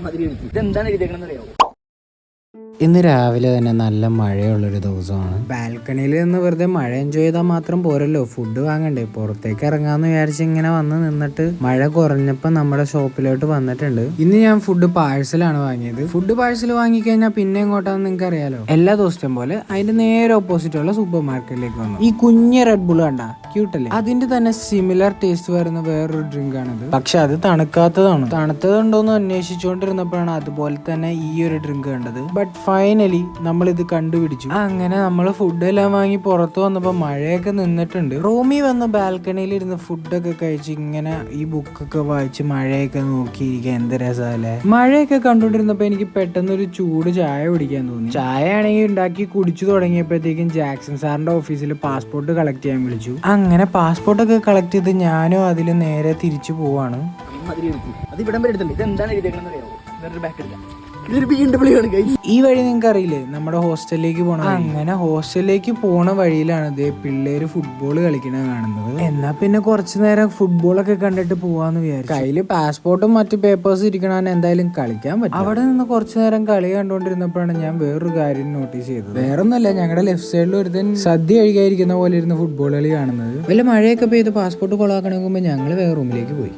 അമ്മാതിരി എഴുതി ഇതെന്താണ് എഴുതിയേക്കണമെന്ന് അറിയാമോ ഇന്ന് രാവിലെ തന്നെ നല്ല മഴയുള്ളൊരു ദിവസമാണ്. ബാൽക്കണിയിൽ നിന്ന് വെറുതെ മഴ എൻജോയ് ചെയ്താൽ മാത്രം പോരല്ലോ. ഫുഡ് വാങ്ങണ്ടേ? പുറത്തേക്ക് ഇറങ്ങാന്ന് വിചാരിച്ച് ഇങ്ങനെ വന്ന് നിന്നിട്ട് മഴ കുറഞ്ഞപ്പോൾ നമ്മുടെ ഷോപ്പിലോട്ട് വന്നിട്ടുണ്ട്. ഇന്ന് ഞാൻ ഫുഡ് പാഴ്സലാണ് വാങ്ങിയത്. ഫുഡ് പാഴ്സൽ വാങ്ങിക്കഴിഞ്ഞാൽ പിന്നെ എങ്ങോട്ടാന്ന് നിങ്ങൾക്ക് അറിയാലോ? എല്ലാ ദിവസത്തെയും പോലെ അതിന്റെ നേരെ ഓപ്പോസിറ്റ് ഉള്ള സൂപ്പർ മാർക്കറ്റിലേക്ക് വന്നു. ഈ കുഞ്ഞ റെഡ് ബുൾ കണ്ട? ക്യൂട്ടല്ലേ അതിന്റെ തന്നെ സിമിലർ ടേസ്റ്റ് വരുന്ന വേറൊരു ഡ്രിങ്ക് ആണിത്. പക്ഷെ അത് തണുക്കാത്തതാണ്. തണുത്തതുണ്ടോന്ന് അന്വേഷിച്ചുകൊണ്ടിരുന്നപ്പോഴാണ് അതുപോലെ തന്നെ ഈ ഒരു ഡ്രിങ്ക് കണ്ടത്. ബട്ട് ഫൈനലി നമ്മൾ ഇത് കണ്ടുപിടിച്ചു. അങ്ങനെ നമ്മൾ ഫുഡ് എല്ലാം വാങ്ങി പുറത്ത് വന്നപ്പോൾ മഴയൊക്കെ നിന്നിട്ടുണ്ട്. റൂമിൽ വന്ന ബാൽക്കണിയിൽ ഇരുന്ന് ഫുഡൊക്കെ കഴിച്ച് ഇങ്ങനെ ഈ ബുക്കൊക്കെ വായിച്ച് മഴയൊക്കെ നോക്കിയിരിക്കുക എന്ത് രസമല്ലേ മഴയൊക്കെ കണ്ടുകൊണ്ടിരുന്നപ്പോൾ എനിക്ക് പെട്ടെന്ന് ഒരു ചൂട് ചായ കുടിക്കാൻ തോന്നി. ചായ ആണെങ്കിൽ ഉണ്ടാക്കി കുടിച്ചു തുടങ്ങിയപ്പോഴത്തേക്കും ജാക്സൺ സാറിന്റെ ഓഫീസിൽ പാസ്പോർട്ട് കളക്ട് ചെയ്യാൻ വിളിച്ചു. അങ്ങനെ പാസ്പോർട്ടൊക്കെ കളക്ട് ചെയ്ത് ഞാനും അതിൽ നേരെ തിരിച്ചു പോവാണ്. അത് ഇവിടം വരെ എടുത്തിട്ടുണ്ട്. ഇതെന്താണ് എഴുതിയേക്കണമെന്ന് അറിയാമോ വേറൊരു ബാക്ക് എടുക്കാം. ഇതൊരു ബി എം ഡബ്ല്യൂ ആണ് guys. ഈ വഴി നിങ്ങൾക്ക് അറിയില്ലേ? നമ്മുടെ ഹോസ്റ്റലിലേക്ക് പോണ അങ്ങനെ ഹോസ്റ്റലിലേക്ക് പോണ വഴിയിലാണ് ഇതേ പിള്ളേര് ഫുട്ബോൾ കളിക്കണ കാണുന്നത്. എന്നാ പിന്നെ കുറച്ചു നേരം ഫുട്ബോളൊക്കെ കണ്ടിട്ട് പോവാന്ന് വിചാരിച്ചു. കയ്യിൽ പാസ്പോർട്ടും മറ്റു പേപ്പേഴ്സും ഇരിക്കണ എന്തായാലും കളിക്കാൻ പറ്റും അവിടെ നിന്ന് കുറച്ചു നേരം കളി കണ്ടുകൊണ്ടിരുന്നപ്പോഴാണ് ഞാൻ വേറൊരു കാര്യം നോട്ടീസ് ചെയ്തത്. വേറൊന്നുമല്ല ഞങ്ങളുടെ ലെഫ്റ്റ് സൈഡിൽ ഒരുത്തൻ സദ്യ കഴിക്കാതിരിക്കുന്ന പോലെ ഇരുന്ന് ഫുട്ബോൾ കളി കാണുന്നത്. വല്ല മഴയൊക്കെ പെയ്ത് പാസ്പോർട്ട് കൊളാക്കണമെങ്കിൽ ഞങ്ങൾ വേറെ റൂമിലേക്ക് പോയി.